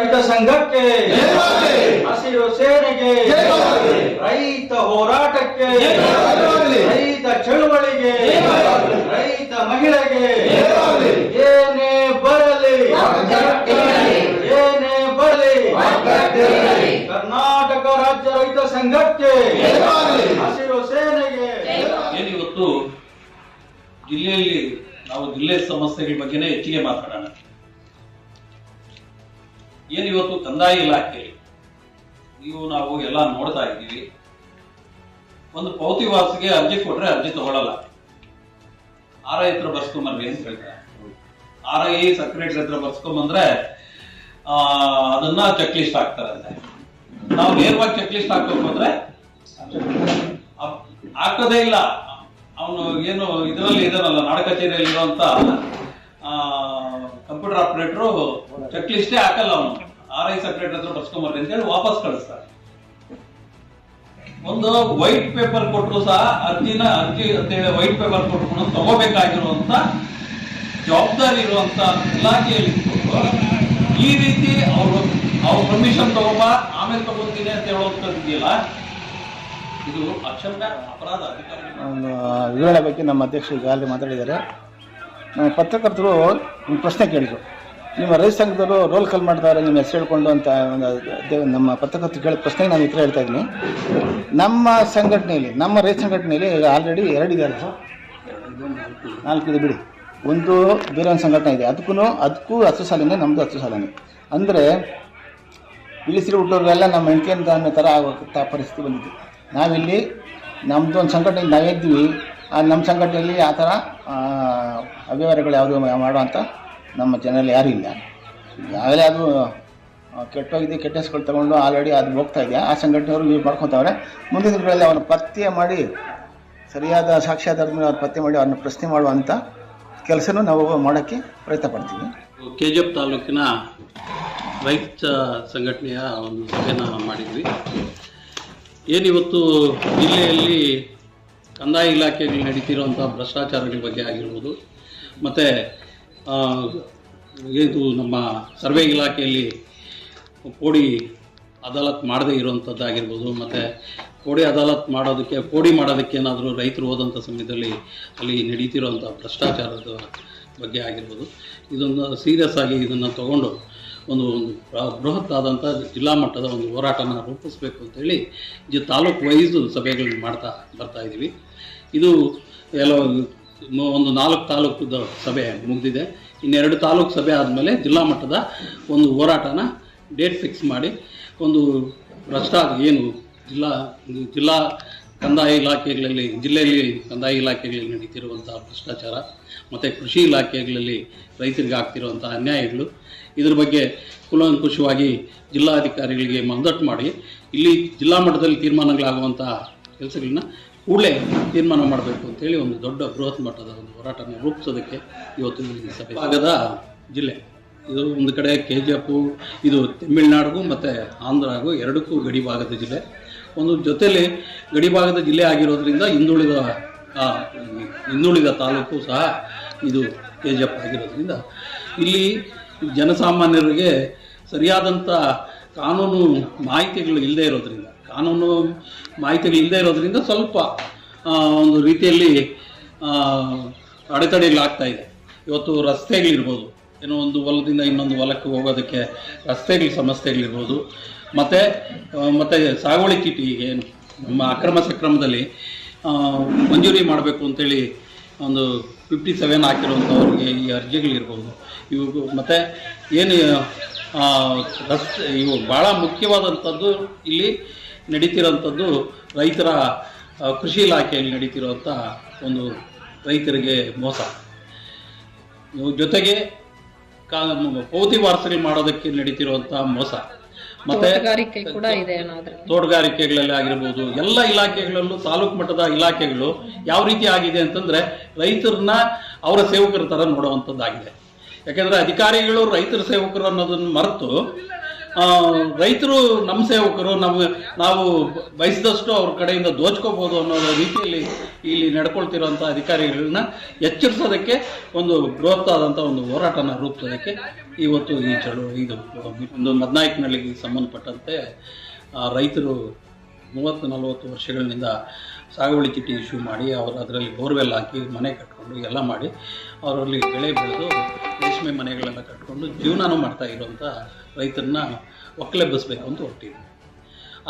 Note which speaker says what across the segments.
Speaker 1: ರೈತ ಸಂಘಕ್ಕೆ
Speaker 2: ಜಯವಾಗಲಿ.
Speaker 1: ಹಸಿರು ಸೇನೆಗೆ
Speaker 2: ಜಯವಾಗಲಿ.
Speaker 1: ರೈತ ಹೋರಾಟಕ್ಕೆ
Speaker 2: ಜಯವಾಗಲಿ.
Speaker 1: ರೈತ ಚಳುವಳಿಗೆ
Speaker 2: ಜಯವಾಗಲಿ.
Speaker 1: ರೈತ ಮಹಿಳೆಗೆ
Speaker 2: ಜಯವಾಗಲಿ.
Speaker 1: ಏನೇ ಬರಲಿ. ಏನೇ ಬರಲಿ. ಕರ್ನಾಟಕ ರಾಜ್ಯ ರೈತ ಸಂಘಕ್ಕೆ
Speaker 2: ಜಯವಾಗಲಿ.
Speaker 1: ಹಸಿರು ಸೇನೆಗೆ
Speaker 3: ಏನಿವತ್ತು ಜಿಲ್ಲೆಯಲ್ಲಿ ನಾವು ಜಿಲ್ಲೆ ಸಮಸ್ಯೆಗಳ ಬಗ್ಗೆನೇ ಹೆಚ್ಚಿಗೆ ಮಾತಾಡೋಣ ಏನಿವತ್ತು ಕಂದಾಯ ಇಲಾಖೆ, ನೀವು ನಾವು ಎಲ್ಲ ನೋಡ್ತಾ ಇದ್ದೀವಿ. ಒಂದು ಪೌತಿ ವಾಸಿಗೆ ಅರ್ಜಿ ಕೊಟ್ರೆ ಅರ್ಜಿ ತಗೊಳ್ಳಲ್ಲ ಆರ್ ಐ ಹತ್ರ ಬರ್ಸ್ಕೊಂಬರ್ಲಿ ಅಂತ ಹೇಳ್ತಾರೆ. ಆರ್ ಐ ಸೆಕ್ರೆಟರಿ ಹತ್ರ ಬರ್ಸ್ಕೊಂಬಂದ್ರೆ ಅದನ್ನ ಚೆಕ್ ಲಿಸ್ಟ್ ಹಾಕ್ತಾರಂತೆ. ನಾವು ನೇರವಾಗಿ ಚೆಕ್ ಲಿಸ್ಟ್ ಹಾಕ್ಬೇಕು ಅಂದ್ರೆ ಹಾಕೋದೇ ಇಲ್ಲ. ಅವನು ಏನು ಇದರಲ್ಲಿ ಇದನ್ನಲ್ಲ ನಾಡ ಕಚೇರಿಯಲ್ಲಿ ಇರುವಂತ ಕಂಪ್ಯೂಟರ್ ಆಪರೇಟರ್ ಚೆಕ್ ಲಿಸ್ಟೇ ಹಾಕಲ್ಲ ಅವನು. ಆರ್ ಐ ಸೆಕ್ರೆಟರಿ ಹತ್ರ ಬರ್ಸ್ಕೊಂಬರ್ರಿ ಅಂತ ಹೇಳಿ ವಾಪಸ್ ಕಳಿಸ್ತಾರೆ. ಒಂದು ವೈಟ್ ಪೇಪರ್ ಕೊಟ್ಟರು ಸಹ ಅರ್ಜಿನ ಅರ್ಜಿ ಅಂತ ಹೇಳಿ ವೈಟ್ ಪೇಪರ್ ಕೊಟ್ಕೊಂಡು ತಗೋಬೇಕಾಗಿರುವಂತ ಜವಾಬ್ದಾರಿ ಇರುವಂತ ಇಲಾಖೆಯಲ್ಲಿ ಈ ರೀತಿ ಅವರು ಅವ್ರ ಪರ್ಮಿಷನ್ ತಗೋಬ, ಆಮೇಲೆ ತಗೋತೀನಿ ಅಂತ ಹೇಳೋದಿದೆಯಲ್ಲ ಇದು ಅಕ್ಷಮ್ಯ ಅಪರಾಧ
Speaker 4: ವಿವರಣೆ ಬಗ್ಗೆ ನಮ್ಮ ಅಧ್ಯಕ್ಷರು ಈಗಾಗಲೇ ಮಾತಾಡಿದ್ದಾರೆ. ನಮ್ಮ ಪತ್ರಕರ್ತರು ಒಂದು ಪ್ರಶ್ನೆ ಕೇಳಿದ್ರು. ನಿಮ್ಮ ರೈತ ಸಂಘದವರು ರೋಲ್ ಕಾಲ್ ಮಾಡ್ತಾರೆ ನಿಮ್ಮ ಹೆಸರು ಹೇಳ್ಕೊಂಡು ಅಂತ ಒಂದು ನಮ್ಮ ಕೇಳಿದ ಪ್ರಶ್ನೆ ನಾನು ಉತ್ತರ ಹೇಳ್ತಾ ಇದ್ದೀನಿ. ನಮ್ಮ ಸಂಘಟನೆಯಲ್ಲಿ, ನಮ್ಮ ರೈತ ಸಂಘಟನೆಯಲ್ಲಿ ಆಲ್ರೆಡಿ ಎರಡಿದ್ದಾರೆ ಸರ್ ಇದೆ ಬಿಡಿ. ಒಂದು ಬೇರೆ ಒಂದು ಸಂಘಟನೆ ಇದೆ. ಅದಕ್ಕೂ ಅದಕ್ಕೂ ಹತ್ತು ಸಾಲನೇ ನಮ್ಮದು ಹತ್ತು ಸಾಲನೇ. ಅಂದರೆ ಇಳಿಸಿರು ಹುಟ್ಟೋರೆಲ್ಲ ನಮ್ಮ ಅಂತ ಅನ್ನೋ ಥರ ಆಗುವಂಥ ಪರಿಸ್ಥಿತಿ ಬಂದಿದೆ. ನಾವಿಲ್ಲಿ ನಮ್ಮದು ಒಂದು ಸಂಘಟನೆ ಆ, ನಮ್ಮ ಸಂಘಟನೆಯಲ್ಲಿ ಆ ಥರ ಅವ್ಯವಹಾರಗಳು ಯಾವುದು ಮಾಡುವಂಥ ನಮ್ಮ ಜನರಲ್ಲಿ ಯಾರೂ ಇಲ್ಲ. ಯಾವಾಗಲೇ ಅದು ಕೆಟ್ಟೋಗಿದೆ, ಕೆಟ್ಟ ಹೆಸ್ಗಳು ತಗೊಂಡು ಆಲ್ರೆಡಿ ಅದು ಹೋಗ್ತಾ ಇದೆ. ಆ ಸಂಘಟನೆಯವರು ನೀವು ಮಾಡ್ಕೊತಾವ್ರೆ. ಮುಂದಿನ ದಿನಗಳಲ್ಲಿ ಅವನ್ನ ಪತ್ತೆ ಮಾಡಿ, ಸರಿಯಾದ ಸಾಕ್ಷ್ಯಾಧಾರದ ಮೇಲೆ ಅವ್ರನ್ನ ಪತ್ತೆ ಮಾಡಿ ಅವ್ರನ್ನ ಪ್ರಶ್ನೆ ಮಾಡುವಂಥ ಕೆಲಸನೂ ನಾವು ಮಾಡೋಕ್ಕೆ ಪ್ರಯತ್ನ ಪಡ್ತೀವಿ.
Speaker 3: ಕೆ ಜಿ ಎಫ್ ತಾಲೂಕಿನ ರೈತ ಸಂಘಟನೆಯ ಒಂದು ಸಭೆನ ಮಾಡಿದ್ವಿ. ಏನಿವತ್ತು ಜಿಲ್ಲೆಯಲ್ಲಿ ಕಂದಾಯ ಇಲಾಖೆಯಲ್ಲಿ ನಡೀತಿರುವಂಥ ಭ್ರಷ್ಟಾಚಾರಗಳ ಬಗ್ಗೆ ಆಗಿರ್ಬೋದು, ಮತ್ತು ಇದು ನಮ್ಮ ಸರ್ವೆ ಇಲಾಖೆಯಲ್ಲಿ ಕೋಡಿ ಅದಾಲತ್ ಮಾಡದೇ ಇರುವಂಥದ್ದಾಗಿರ್ಬೋದು ಮತ್ತು ಕೋಡಿ ಅದಾಲತ್ ಮಾಡೋದಕ್ಕೆ, ಕೋಡಿ ಮಾಡೋದಕ್ಕೆ ಏನಾದರೂ ರೈತರು ಹೋದಂಥ ಸಮಯದಲ್ಲಿ ಅಲ್ಲಿ ನಡೀತಿರುವಂಥ ಭ್ರಷ್ಟಾಚಾರದ ಬಗ್ಗೆ ಆಗಿರ್ಬೋದು. ಇದೊಂದು ಸೀರಿಯಸ್ ಆಗಿ ಇದನ್ನು ತಗೊಂಡು ಒಂದು ಒಂದು ಬೃಹತ್ ಆದಂಥ ಜಿಲ್ಲಾ ಮಟ್ಟದ ಒಂದು ಹೋರಾಟನ ರೂಪಿಸಬೇಕು ಅಂತೇಳಿ ಜಿ ತಾಲೂಕು ವೈಸ್ ಸಭೆಗಳನ್ನ ಮಾಡ್ತಾ ಬರ್ತಾ ಇದ್ದೀವಿ ಇದು ಎಲ್ಲ ಒಂದು ನಾಲ್ಕು ತಾಲೂಕದ ಸಭೆ ಮುಗಿದಿದೆ. ಇನ್ನೆರಡು ತಾಲೂಕು ಸಭೆ ಆದಮೇಲೆ ಜಿಲ್ಲಾ ಮಟ್ಟದ ಒಂದು ಹೋರಾಟನ ಡೇಟ್ ಫಿಕ್ಸ್ ಮಾಡಿ ಒಂದು ಭ್ರಷ್ಟಾ ಏನು ಜಿಲ್ಲಾ ಜಿಲ್ಲಾ ಕಂದಾಯ ಇಲಾಖೆಗಳಲ್ಲಿ, ಜಿಲ್ಲೆಯಲ್ಲಿ ಕಂದಾಯ ಇಲಾಖೆಗಳಲ್ಲಿ ನಡೀತಿರುವಂಥ ಭ್ರಷ್ಟಾಚಾರ ಮತ್ತು ಕೃಷಿ ಇಲಾಖೆಗಳಲ್ಲಿ ರೈತರಿಗೆ ಆಗ್ತಿರುವಂಥ ಅನ್ಯಾಯಗಳು, ಇದ್ರ ಬಗ್ಗೆ ಕುಲಂಕುಷವಾಗಿ ಜಿಲ್ಲಾಧಿಕಾರಿಗಳಿಗೆ ಮಂದಟ್ಟು ಮಾಡಿ. ಇಲ್ಲಿ ಜಿಲ್ಲಾ ಮಟ್ಟದಲ್ಲಿ ತೀರ್ಮಾನಗಳಾಗುವಂಥ ಕೆಲಸಗಳನ್ನ ಕೂಡಲೇ ತೀರ್ಮಾನ ಮಾಡಬೇಕು ಅಂತೇಳಿ ಒಂದು ದೊಡ್ಡ ಬೃಹತ್ ಮಟ್ಟದ ಒಂದು ಹೋರಾಟನ ರೂಪಿಸೋದಕ್ಕೆ ಇವತ್ತು ಸಭೆ ಭಾಗದ ಜಿಲ್ಲೆ. ಇದು ಒಂದು ಕಡೆ ಕೆ ಜಿ ಎಫ್ ಇದು ತಮಿಳುನಾಡಿಗೂ ಮತ್ತು ಆಂಧ್ರಗೂ ಎರಡಕ್ಕೂ ಗಡಿ ಭಾಗದ ಜಿಲ್ಲೆ. ಒಂದು ಜೊತೆಯಲ್ಲಿ ಗಡಿ ಭಾಗದ ಜಿಲ್ಲೆ ಆಗಿರೋದ್ರಿಂದ ಹಿಂದುಳಿದ ಹಿಂದುಳಿದ ತಾಲೂಕು ಸಹ ಇದು ಕೆ ಜಿ ಎಫ್ ಆಗಿರೋದ್ರಿಂದ ಇಲ್ಲಿ ಜನಸಾಮಾನ್ಯರಿಗೆ ಸರಿಯಾದಂಥ ಕಾನೂನು ಮಾಹಿತಿಗಳು ಇಲ್ಲದೆ ಇರೋದ್ರಿಂದ ಕಾನೂನು ಮಾಹಿತಿಗಳು ಇಲ್ಲದೆ ಇರೋದ್ರಿಂದ ಸ್ವಲ್ಪ ಒಂದು ರೀತಿಯಲ್ಲಿ ಅಡೆತಡೆಗಳಾಗ್ತಾ ಇದೆ. ಇವತ್ತು ರಸ್ತೆಗಳಿರ್ಬೋದು. ಏನೋ ಒಂದು ಹೊಲದಿಂದ ಇನ್ನೊಂದು ಹೊಲಕ್ಕೆ ಹೋಗೋದಕ್ಕೆ ರಸ್ತೆಗಳ ಸಮಸ್ಯೆಗಳಿರ್ಬೋದು. ಮತ್ತು ಮತ್ತು ಸಾಗುವಳಿ ಚೀಟಿ ಏನು, ನಮ್ಮ ಅಕ್ರಮ ಸಕ್ರಮದಲ್ಲಿ ಮಂಜೂರಿ ಮಾಡಬೇಕು ಅಂತೇಳಿ ಒಂದು ಫಿಫ್ಟಿ ಸೆವೆನ್ ಹಾಕಿರುವಂಥವ್ರಿಗೆ ಈ ಅರ್ಜಿಗಳಿರ್ಬೋದು. ಇವು ಮತ್ತು ಏನು ರಸ್ತೆ ಇವು ಭಾಳ ಮುಖ್ಯವಾದಂಥದ್ದು ಇಲ್ಲಿ ನಡೀತಿರೋಂಥದ್ದು ರೈತರ ಕೃಷಿ ಇಲಾಖೆಯಲ್ಲಿ ನಡೀತಿರುವಂಥ ಒಂದು ರೈತರಿಗೆ ಮೋಸ. ಜೊತೆಗೆ ಕಾ ಪೌತಿ ವಾರ್ಸರಿ ಮಾಡೋದಕ್ಕೆ ನಡೀತಿರುವಂಥ ಮೋಸ. ಮತ್ತೆ ತೋಟಗಾರಿಕೆಗಳಲ್ಲಿ ಆಗಿರ್ಬೋದು ಎಲ್ಲ ಇಲಾಖೆಗಳಲ್ಲೂ ತಾಲೂಕು ಮಟ್ಟದ ಇಲಾಖೆಗಳು ಯಾವ ರೀತಿ ಆಗಿದೆ ಅಂತಂದ್ರೆ ರೈತರನ್ನ ಅವರ ಸೇವಕರ ತರ ನೋಡುವಂಥದ್ದಾಗಿದೆ. ಯಾಕಂದ್ರೆ ಅಧಿಕಾರಿಗಳು ರೈತರ ಸೇವಕರು ಅನ್ನೋದನ್ನ ಮರೆತು ರೈತರು ನಮ್ಮ ಸೇವಕರು ನಮ್ಮ ನಾವು ಬಯಸಿದಷ್ಟು ಅವ್ರ ಕಡೆಯಿಂದ ದೋಚ್ಕೋಬೋದು ಅನ್ನೋ ರೀತಿಯಲ್ಲಿ ಇಲ್ಲಿ ನಡ್ಕೊಳ್ತಿರುವಂಥ ಅಧಿಕಾರಿಗಳನ್ನ ಎಚ್ಚರಿಸೋದಕ್ಕೆ ಒಂದು ಬೃಹತ್ತಾದಂಥ ಒಂದು ಹೋರಾಟನ ರೂಪಿಸೋದಕ್ಕೆ ಇವತ್ತು ಈ ಚಳುವಳಿ ಇದು ಒಂದು ಮದ್ನಾಯಕನಹಳ್ಳಿಗೆ ಸಂಬಂಧಪಟ್ಟಂತೆ ಆ, ರೈತರು ಮೂವತ್ತು ನಲವತ್ತು ವರ್ಷಗಳಿಂದ ಸಾಗುವಳಿ ಚೀಟಿ ಇಶ್ಯೂ ಮಾಡಿ ಅವರು ಅದರಲ್ಲಿ ಬೋರ್ವೆಲ್ ಹಾಕಿ ಮನೆ ಕಟ್ಕೊಂಡು ಎಲ್ಲ ಮಾಡಿ ಅವರಲ್ಲಿ ಬೆಳೆ ಬೆಳೆದು ರೇಷ್ಮೆ ಮನೆಗಳನ್ನು ಕಟ್ಕೊಂಡು ಜೀವನನೂ ಮಾಡ್ತಾ ಇರುವಂಥ ರೈತರನ್ನ ಒಕ್ಕಲೆಬ್ಬಿಸ್ಬೇಕು ಅಂತ ಹೊರಟಿದ್ವಿ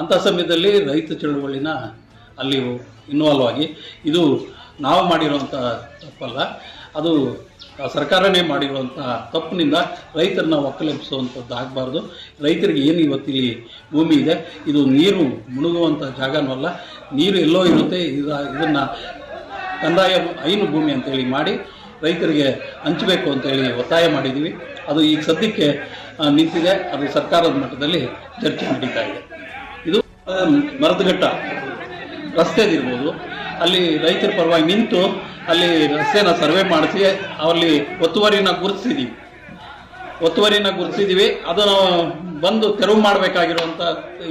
Speaker 3: ಅಂಥ ಸಮಯದಲ್ಲಿ ರೈತ ಚಳುವಳಿನ ಅಲ್ಲಿ ಇನ್ವಾಲ್ವ್ ಆಗಿ ಇದು ನಾವು ಮಾಡಿರುವಂಥ ತಪ್ಪಲ್ಲ, ಅದು ಸರ್ಕಾರನೇ ಮಾಡಿರುವಂಥ ತಪ್ಪಿನಿಂದ ರೈತರನ್ನ ಒಕ್ಕಲೆಬ್ಬಿಸುವಂಥದ್ದು ಆಗಬಾರ್ದು. ರೈತರಿಗೆ ಏನು ಇವತ್ತಿಲ್ಲಿ ಭೂಮಿ ಇದೆ, ಇದು ನೀರು ಮುಳುಗುವಂಥ ಜಾಗನೂ ಅಲ್ಲ, ನೀರು ಎಲ್ಲೋ ಇರುತ್ತೆ, ಇದು ಇದನ್ನು ಕಂದಾಯ ಐನು ಭೂಮಿ ಅಂತೇಳಿ ಮಾಡಿ ರೈತರಿಗೆ ಹಂಚಬೇಕು ಅಂತೇಳಿ ಒತ್ತಾಯ ಮಾಡಿದ್ದೀವಿ. ಅದು ಈಗ ಸದ್ಯಕ್ಕೆ ನಿಂತಿದೆ. ಅದು ಸರ್ಕಾರದ ಮಟ್ಟದಲ್ಲಿ ಚರ್ಚೆ ನಡೀತಾ ಇದೆ. ಇದು ಮರದಘಟ್ಟ ರಸ್ತೆದಿರ್ಬೋದು ಅಲ್ಲಿ ರೈತರ ಪರವಾಗಿ ನಿಂತು ಅಲ್ಲಿ ರಸ್ತೆನ ಸರ್ವೆ ಮಾಡಿಸಿ, ಅಲ್ಲಿ ಒತ್ತುವರಿನ ಗುರುತಿಸಿದ್ದೀವಿ ಒತ್ತುವರಿನ ಗುರುತಿಸಿದ್ದೀವಿ ಅದನ್ನು ಬಂದು ತೆರವು ಮಾಡಬೇಕಾಗಿರುವಂಥ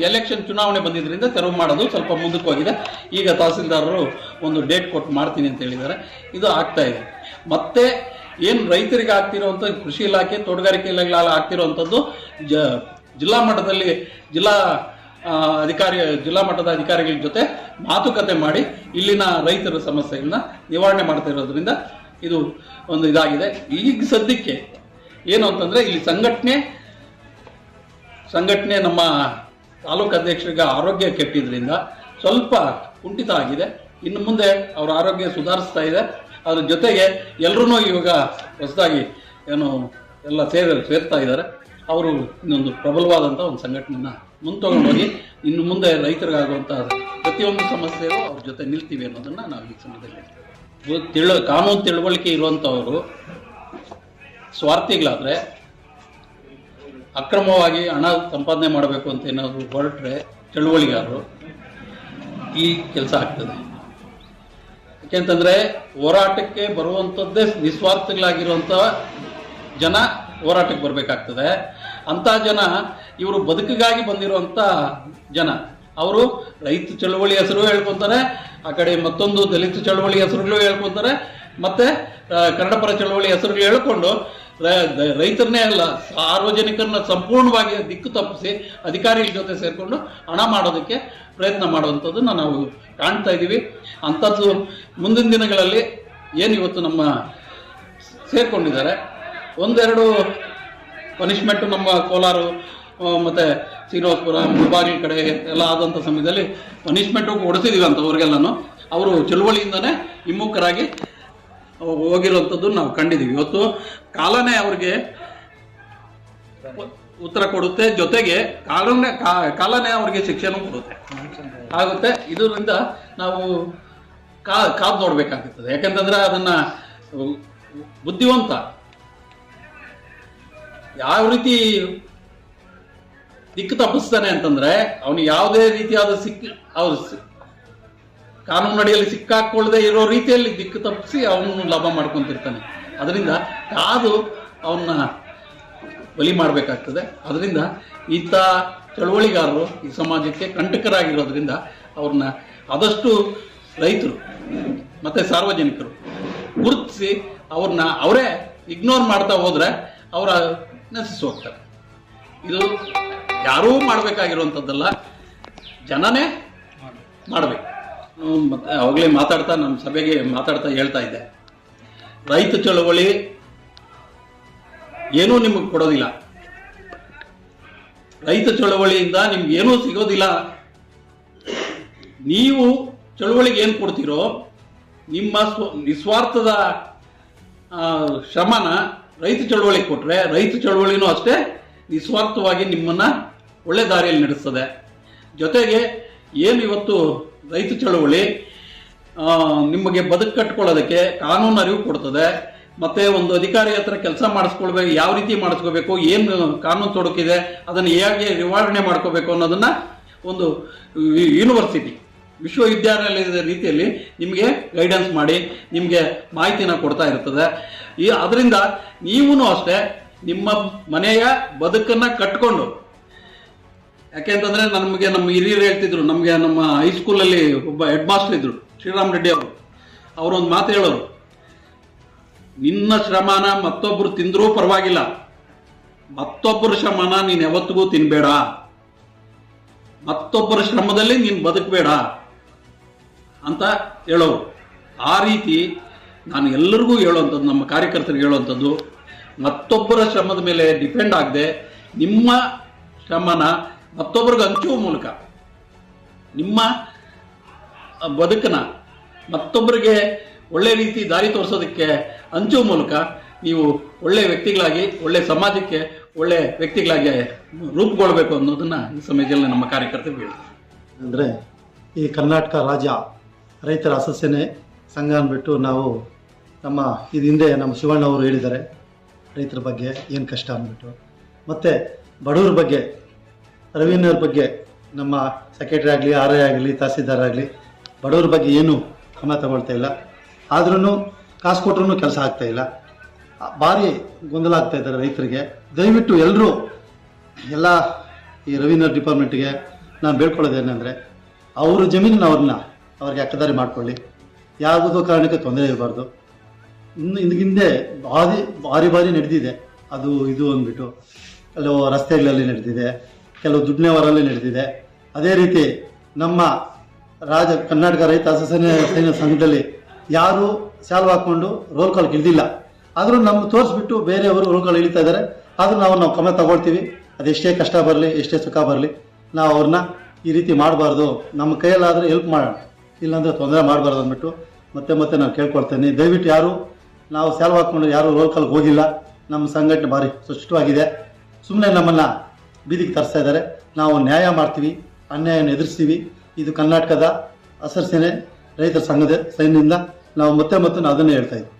Speaker 3: ಎಲೆಕ್ಷನ್ ಚುನಾವಣೆ ಬಂದಿದ್ದರಿಂದ ತೆರವು ಮಾಡೋದು ಸ್ವಲ್ಪ ಮುಂದಕ್ಕೆ ಹೋಗಿದೆ. ಈಗ ತಹಸೀಲ್ದಾರರು ಒಂದು ಡೇಟ್ ಕೊಟ್ಟು ಮಾಡ್ತೀನಿ ಅಂತ ಹೇಳಿದ್ದಾರೆ. ಇದು ಆಗ್ತಾ ಇದೆ. ಮತ್ತೆ ಏನು ರೈತರಿಗೆ ಆಗ್ತಿರುವಂಥ ಕೃಷಿ ಇಲಾಖೆ, ತೋಟಗಾರಿಕೆ ಇಲಾಖೆ ಆಗ್ತಿರುವಂಥದ್ದು ಜ, ಜಿಲ್ಲಾ ಮಟ್ಟದಲ್ಲಿ ಜಿಲ್ಲಾ ಅಧಿಕಾರಿ, ಜಿಲ್ಲಾ ಮಟ್ಟದ ಅಧಿಕಾರಿಗಳ ಜೊತೆ ಮಾತುಕತೆ ಮಾಡಿ ಇಲ್ಲಿನ ರೈತರ ಸಮಸ್ಯೆಗಳನ್ನ ನಿವಾರಣೆ ಮಾಡ್ತಾ ಇರೋದ್ರಿಂದ ಇದು ಒಂದು ಇದಾಗಿದೆ. ಈಗ ಸದ್ಯಕ್ಕೆ ಏನು ಅಂತಂದ್ರೆ ಇಲ್ಲಿ ಸಂಘಟನೆ ಸಂಘಟನೆ ನಮ್ಮ ತಾಲೂಕು ಅಧ್ಯಕ್ಷರಿಗೆ ಆರೋಗ್ಯ ಕೆಟ್ಟಿದ್ದರಿಂದ ಸ್ವಲ್ಪ ಕುಂಠಿತ ಆಗಿದೆ. ಇನ್ನು ಮುಂದೆ ಅವರ ಆರೋಗ್ಯ ಸುಧಾರಿಸ್ತಾ ಇದೆ. ಅದ್ರ ಜೊತೆಗೆ ಎಲ್ಲರೂ ಇವಾಗ ಹೊಸದಾಗಿ ಏನು ಎಲ್ಲ ಸೇರ, ಸೇರ್ತಾ ಇದ್ದಾರೆ. ಅವರು ಇನ್ನೊಂದು ಪ್ರಬಲವಾದಂಥ ಒಂದು ಸಂಘಟನೆನ ಮುಂತೊಗೊಂಡೋಗಿ ಇನ್ನು ಮುಂದೆ ರೈತರಿಗಾಗುವಂಥ ಪ್ರತಿಯೊಂದು ಸಮಸ್ಯೆಗೂ ಅವ್ರ ಜೊತೆ ನಿಲ್ತೀವಿ ಅನ್ನೋದನ್ನು ನಾವು ಈ ಸಮಯದಲ್ಲಿ ತಿಳ ಕಾನೂನು ತಿಳುವಳಿಕೆ ಇರುವಂಥವರು ಸ್ವಾರ್ಥಿಗಳಾದ್ರೆ ಅಕ್ರಮವಾಗಿ ಹಣ ಸಂಪಾದನೆ ಮಾಡಬೇಕು ಅಂತ ಏನಾದರೂ ಹೊರಟ್ರೆ ಚಳುವಳಿಗಾರರು ಈ ಕೆಲಸ ಆಗ್ತದೆ. ಯಾಕೆಂತಂದ್ರೆ ಹೋರಾಟಕ್ಕೆ ಬರುವಂಥದ್ದೇ ನಿಸ್ವಾರ್ಥಗಳಾಗಿರುವಂಥ ಜನ ಹೋರಾಟಕ್ಕೆ ಬರಬೇಕಾಗ್ತದೆ. ಅಂಥ ಜನ ಇವರು ಬದುಕಿಗಾಗಿ ಬಂದಿರುವಂಥ ಜನ, ಅವರು ರೈತ ಚಳುವಳಿ ಹೆಸರು ಹೇಳ್ಕೊತಾರೆ, ಆ ಕಡೆ ಮತ್ತೊಂದು ದಲಿತ ಚಳುವಳಿ ಹೆಸರುಗಳು ಹೇಳ್ಕೊತಾರೆ, ಮತ್ತೆ ಕನ್ನಡಪರ ಚಳುವಳಿ ಹೆಸರುಗಳು ಹೇಳ್ಕೊಂಡು ರೈತರನ್ನೇ ಅಲ್ಲ, ಸಾರ್ವಜನಿಕರನ್ನ ಸಂಪೂರ್ಣವಾಗಿ ದಿಕ್ಕು ತಪ್ಪಿಸಿ ಅಧಿಕಾರಿಗಳ ಜೊತೆ ಸೇರಿಕೊಂಡು ಹಣ ಮಾಡೋದಕ್ಕೆ ಪ್ರಯತ್ನ ಮಾಡುವಂಥದ್ದನ್ನ ನಾವು ಕಾಣ್ತಾ ಇದ್ದೀವಿ. ಅಂಥದ್ದು ಮುಂದಿನ ದಿನಗಳಲ್ಲಿ ಏನು ಇವತ್ತು ನಮ್ಮ ಸೇರಿಕೊಂಡಿದ್ದಾರೆ, ಒಂದೆರಡು ಪನಿಷ್ಮೆಂಟ್ ನಮ್ಮ ಕೋಲಾರ ಮತ್ತು ಶ್ರೀನಿವಾಸಪುರ ಮುಳಬಾಗಿಲ ಕಡೆ ಎಲ್ಲ ಆದಂಥ ಸಮಯದಲ್ಲಿ ಪನಿಷ್ಮೆಂಟು ಕೊಡಿಸಿದ್ದೀವಿ ಅಂತ ಅವ್ರಿಗೆಲ್ಲನೂ ಅವರು ಚಳುವಳಿಯಿಂದನೇ ಹಿಮ್ಮುಖರಾಗಿ ಹೋಗಿರುವಂಥದ್ದು ನಾವು ಕಂಡಿದ್ದೀವಿ. ಇವತ್ತು ಕಾಲನೇ ಅವ್ರಿಗೆ ಉತ್ತರ ಕೊಡುತ್ತೆ. ಜೊತೆಗೆ ಕಾಲನೇ ಕಾಲನೇ ಅವ್ರಿಗೆ ಶಿಕ್ಷಣ ಕೊಡುತ್ತೆ. ಆಗುತ್ತೆ. ಇದರಿಂದ ನಾವು ಕಾ, ಕಾದು ನೋಡ್ಬೇಕಾಗುತ್ತದೆ ಯಾಕಂತಂದ್ರೆ ಅದನ್ನ ಬುದ್ಧಿವಂತ ಯಾವ ರೀತಿ ದಿಕ್ಕು ತಪ್ಪಿಸ್ತಾನೆ ಅಂತಂದ್ರೆ ಅವನು ಯಾವುದೇ ರೀತಿಯಾದ ಸಿಕ್ಕಿ ಅವ್ರು ಕಾನೂನು ಅಡಿಯಲ್ಲಿ ಸಿಕ್ಕಾಕೊಳ್ಳದೆ ಇರೋ ರೀತಿಯಲ್ಲಿ ದಿಕ್ಕು ತಪ್ಪಿಸಿ ಅವನು ಲಾಭ ಮಾಡ್ಕೊತಿರ್ತಾನೆ. ಅದರಿಂದ ಕಾದು ಅವನ್ನ ಬಲಿ ಮಾಡಬೇಕಾಗ್ತದೆ. ಅದರಿಂದ ಇಂಥ ಚಳುವಳಿಗಾರರು ಈ ಸಮಾಜಕ್ಕೆ ಕಂಟಕರಾಗಿರೋದ್ರಿಂದ ಅವ್ರನ್ನ ಆದಷ್ಟು ರೈತರು ಮತ್ತೆ ಸಾರ್ವಜನಿಕರು ಗುರುತಿಸಿ ಅವ್ರನ್ನ ಅವರೇ ಇಗ್ನೋರ್ ಮಾಡ್ತಾ ಹೋದ್ರೆ ಅವರ ನಶಿಸಿ ಹೋಗ್ತಾರೆ. ಇದು ಯಾರೂ ಮಾಡಬೇಕಾಗಿರುವಂಥದ್ದಲ್ಲ ಜನನೇ ಮಾಡಬೇಕು. ಮತ್ತೆ ಅವಾಗಲೇ ಮಾತಾಡ್ತಾ ನಮ್ಮ ಸಭೆಗೆ ಮಾತಾಡ್ತಾ ಹೇಳ್ತಾ ಇದ್ದೆ. ರೈತ ಚಳವಳಿ ಏನೂ ನಿಮಗೆ ಕೊಡೋದಿಲ್ಲ. ರೈತ ಚಳವಳಿಯಿಂದ ನಿಮ್ಗೆ ಏನೂ ಸಿಗೋದಿಲ್ಲ. ನೀವು ಚಳವಳಿಗೆ ಏನು ಕೊಡ್ತೀರೋ, ನಿಮ್ಮ ಸ್ವ, ನಿಸ್ವಾರ್ಥದ ಶ್ರಮನ ರೈತ ಚಳವಳಿಗೆ ಕೊಟ್ಟರೆ ರೈತ ಚಳವಳಿನೂ ಅಷ್ಟೇ ನಿಸ್ವಾರ್ಥವಾಗಿ ನಿಮ್ಮನ್ನು ಒಳ್ಳೆ ದಾರಿಯಲ್ಲಿ ನಡೆಸ್ತದೆ. ಜೊತೆಗೆ, ಏನು ಇವತ್ತು ರೈತ ಚಳವಳಿ ನಿಮಗೆ ಬದುಕು ಕಟ್ಕೊಳ್ಳೋದಕ್ಕೆ ಕಾನೂನು ಅರಿವು ಕೊಡ್ತದೆ, ಮತ್ತೆ ಒಂದು ಅಧಿಕಾರಿ ಹತ್ರ ಕೆಲಸ ಮಾಡಿಸ್ಕೊಳ್ಬೇಕು, ಯಾವ ರೀತಿ ಮಾಡಿಸ್ಕೋಬೇಕು, ಏನು ಕಾನೂನು ತೊಡಕಿದೆ, ಅದನ್ನು ಹೇಗೆ ನಿವಾರಣೆ ಮಾಡ್ಕೋಬೇಕು ಅನ್ನೋದನ್ನ ಒಂದು ಯೂನಿವರ್ಸಿಟಿ ವಿಶ್ವವಿದ್ಯಾನಿಲಯದ ರೀತಿಯಲ್ಲಿ ನಿಮಗೆ ಗೈಡೆನ್ಸ್ ಮಾಡಿ, ನಿಮಗೆ ಮಾಹಿತಿನ ಕೊಡ್ತಾ ಇರ್ತದೆ. ಈ, ಅದರಿಂದ ನೀವೂ ಅಷ್ಟೇ ನಿಮ್ಮ ಮನೆಯ ಬದುಕನ್ನು ಕಟ್ಕೊಂಡು ಯಾಕೆಂತಂದ್ರೆ ನಮಗೆ ನಮ್ಮ ಹಿರಿಯರು ಹೇಳ್ತಿದ್ರು, ನಮಗೆ ನಮ್ಮ ಹೈಸ್ಕೂಲಲ್ಲಿ ಒಬ್ಬ ಹೆಡ್ ಮಾಸ್ಟರ್ ಇದ್ರು, ಶ್ರೀರಾಮ್ ರೆಡ್ಡಿ ಅವರು. ಅವರೊಂದು ಮಾತು ಹೇಳೋರು, ನಿನ್ನ ಶ್ರಮಾನ ಮತ್ತೊಬ್ಬರು ತಿಂದ್ರೂ ಪರವಾಗಿಲ್ಲ. ಮತ್ತೊಬ್ಬರ ಶ್ರಮಾನ ನೀನು ಯಾವತ್ತಿಗೂ ತಿನ್ಬೇಡ. ಮತ್ತೊಬ್ಬರ ಶ್ರಮದಲ್ಲಿ ನೀನು ಬದುಕಬೇಡ. ಅಂತ ಹೇಳೋರು. ಆ ರೀತಿ ನಾನು ಎಲ್ಲರಿಗೂ ಹೇಳುವಂಥದ್ದು ನಮ್ಮ ಕಾರ್ಯಕರ್ತರಿಗೆ ಹೇಳುವಂಥದ್ದು ಮತ್ತೊಬ್ಬರ ಶ್ರಮದ ಮೇಲೆ ಡಿಪೆಂಡ್ ಆಗದೆ ನಿಮ್ಮ ಶ್ರಮನ ಮತ್ತೊಬ್ಬರಿಗೆ ಹಂಚುವ ಮೂಲಕ ನಿಮ್ಮ ಬದುಕನ್ನ ಮತ್ತೊಬ್ಬರಿಗೆ ಒಳ್ಳೆ ರೀತಿ ದಾರಿ ತೋರಿಸೋದಕ್ಕೆ ಹಂಚುವ ಮೂಲಕ ನೀವು ಒಳ್ಳೆ ವ್ಯಕ್ತಿಗಳಾಗಿ, ಒಳ್ಳೆ ಸಮಾಜಕ್ಕೆ ಒಳ್ಳೆ ವ್ಯಕ್ತಿಗಳಾಗಿ ರೂಪುಗೊಳ್ಬೇಕು ಅನ್ನೋದನ್ನ ಈ ಸಮಯದಲ್ಲಿ ನಮ್ಮ ಕಾರ್ಯಕರ್ತರು ಹೇಳ್ತಾರೆ.
Speaker 5: ಅಂದರೆ ಈ ಕರ್ನಾಟಕ ರಾಜ್ಯ ರೈತರ ಅಸಸ್ಯನೆ ಸಂಘ ಅಂದ್ಬಿಟ್ಟು ನಾವು ನಮ್ಮ ಇದು ಹಿಂದೆ ನಮ್ಮ ಶಿವಣ್ಣ ಅವರು ಹೇಳಿದ್ದಾರೆ, ರೈತರ ಬಗ್ಗೆ ಏನು ಕಷ್ಟ ಅಂದ್ಬಿಟ್ಟು ಮತ್ತು ಬಡವ್ರ ಬಗ್ಗೆ ರವೀನವ್ರ ಬಗ್ಗೆ ನಮ್ಮ ಸೆಕ್ರೆಟರಿ ಆಗಲಿ ಆರ್ ಐ ಆಗಲಿ, ತಹಸೀಲ್ದಾರ್ ಆಗಲಿ ಬಡವ್ರ ಬಗ್ಗೆ ಏನು ಕ್ರಮ ತಗೊಳ್ತಾ ಇಲ್ಲ. ಆದ್ರೂ ಕಾಸು ಕೊಟ್ರೂ ಕೆಲಸ ಆಗ್ತಾ ಇಲ್ಲ. ಭಾರಿ ಗೊಂದಲ ಆಗ್ತಾ ಇದ್ದಾರೆ ರೈತರಿಗೆ. ದಯವಿಟ್ಟು ಎಲ್ಲರೂ ಎಲ್ಲ ಈ ರವೀಂದ್ರ ಡಿಪಾರ್ಟ್ಮೆಂಟ್ಗೆ ನಾನು ಬೇಡ್ಕೊಳ್ಳೋದೇನೆಂದರೆ ಅವ್ರ ಜಮೀನಿನ ಅವ್ರನ್ನ ಅವ್ರಿಗೆ ಅಕ್ಕದಾರಿ ಮಾಡ್ಕೊಳ್ಳಿ. ಯಾವುದೋ ಕಾರಣಕ್ಕೆ ತೊಂದರೆ ಇರಬಾರ್ದು. ಇನ್ನು ಇನ್ನು ಹಿಂದೆ ಭಾರಿ ಭಾರಿ ಭಾರಿ ನಡೆದಿದೆ. ಅದು ಇದು ಅಂದ್ಬಿಟ್ಟು, ಅಲ್ಲೋ ರಸ್ತೆಗಳಲ್ಲಿ ನಡೆದಿದೆ. ಕೆಲವು ದುಡ್ನೆವರಲ್ಲಿ ನಡೆದಿದೆ. ಅದೇ ರೀತಿ ನಮ್ಮ ರಾಜ, ಕರ್ನಾಟಕ ರೈತ ಸೈನ್ಯ ಸಂಘದಲ್ಲಿ ಯಾರು ಶಾಲ್ವ್ ಹಾಕ್ಕೊಂಡು ರೋಲ್ ಕಾಲ್ ಇಳಿದಿಲ್ಲ ಆದರೂ ನಮ್ಮ ತೋರಿಸ್ಬಿಟ್ಟು ಬೇರೆಯವರು ರೋಲ್ ಕಾಲ್ ಇಳಿತಾ ಇದ್ದಾರೆ. ಆದರೂ ನಾವು ನಾವು ಕ್ರಮ ತಗೊಳ್ತೀವಿ. ಅದೆಷ್ಟೇ ಕಷ್ಟ ಬರಲಿ, ಎಷ್ಟೇ ಸುಖ ಬರಲಿ, ನಾವು ಅವ್ರನ್ನ ಈ ರೀತಿ ಮಾಡಬಾರ್ದು. ನಮ್ಮ ಕೈಯಲ್ಲಾದರೆ ಹೆಲ್ಪ್ ಮಾಡೋಣ ಇಲ್ಲಾಂದರೆ ತೊಂದರೆ ಮಾಡಬಾರ್ದು ಅಂದ್ಬಿಟ್ಟು ಮತ್ತೆ ಮತ್ತೆ ನಾನು ಕೇಳ್ಕೊಳ್ತೇನೆ. ದಯವಿಟ್ಟು ಯಾರು ನಾವು ಸ್ಯಾಲ್ವ್ ಹಾಕ್ಕೊಂಡು ಯಾರು ರೋಲ್ ಕಾಲ್ಗೆ ಹೋಗಿಲ್ಲ. ನಮ್ಮ ಸಂಘಟನೆ ಭಾರಿ ಸ್ಪಷ್ಟವಾಗಿದೆ ಸುಮ್ಮನೆ ನಮ್ಮನ್ನು ಬೀದಿಗೆ ತರಿಸ್ತಾ ಇದ್ದಾರೆ. ನಾವು ನ್ಯಾಯ ಮಾಡ್ತೀವಿ ಅನ್ಯಾಯವನ್ನು ಎದುರಿಸ್ತೀವಿ. ಇದು ಕರ್ನಾಟಕದ ಹಸಿರು ಸೇನೆ, ರೈತರ ಸಂಘದ ಸೈನ್ಯದಿಂದ ನಾವು ಮತ್ತೆ ಮತ್ತೆ ಅದನ್ನೇ ಹೇಳ್ತಾ ಇದ್ದೀವಿ